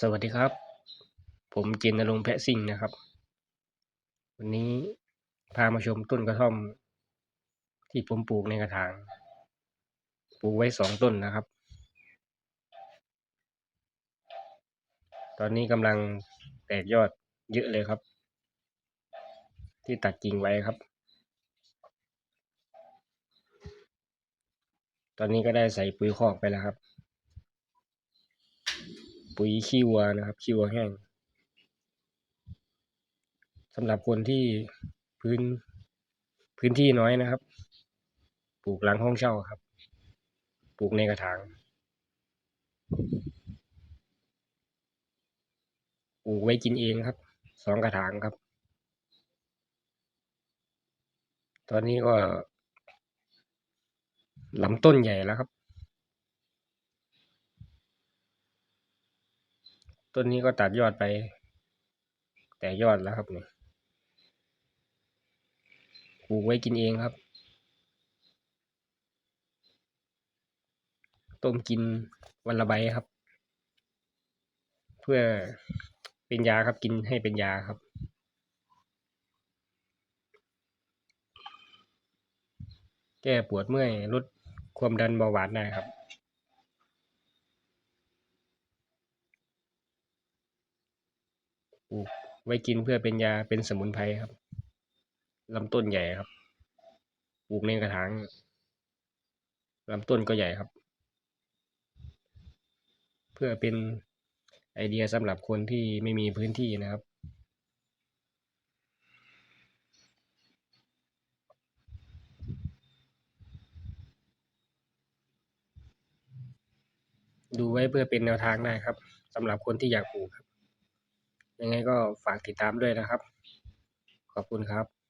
สวัสดีครับ ผมเจนนรงค์แพะซิ่งนะครับ วันนี้พามาชมต้นกระท่อม ที่ผมปลูกในกระถาง ปลูกไว้สองต้นนะครับ ตอนนี้กำลังแตกยอดเยอะเลยครับ ที่ตัดกิ่งไว้ครับ ตอนนี้ก็ได้ใส่ปุ๋ยคอกไปแล้วครับ ปุ๋ยขี้วัวนะครับขี้วัวแห้งสำหรับคนที่พื้นพื้นที่น้อยนะครับ ปลูกหลังห้องเช่าครับ ปลูกในกระถางปลูกไว้กินเองครับ สองกระถางครับ ตอนนี้ก็ลำต้นใหญ่แล้วครับ ต้นนี้ก็ตัดยอดไป แต่ยอดแล้วครับเนี่ยปลูกไว้กินเองครับ ต้มกินวันละใบครับ เพื่อเป็นยาครับกินให้เป็นยาครับแก้ปวดเมื่อยลดความดันเบาหวานได้ครับ ปลูกไว้กินเพื่อเป็นยาเป็นสมุนไพรครับลำต้นใหญ่ครับ ปลูกในกระถางลำต้นก็ใหญ่ครับ เพื่อเป็นไอเดียสำหรับคนที่ไม่มีพื้นที่นะครับ ดูไว้เพื่อเป็นแนวทางได้ครับสำหรับคนที่อยากปลูกครับ ยังไงก็ฝากติดตามด้วยนะครับ ขอบคุณครับ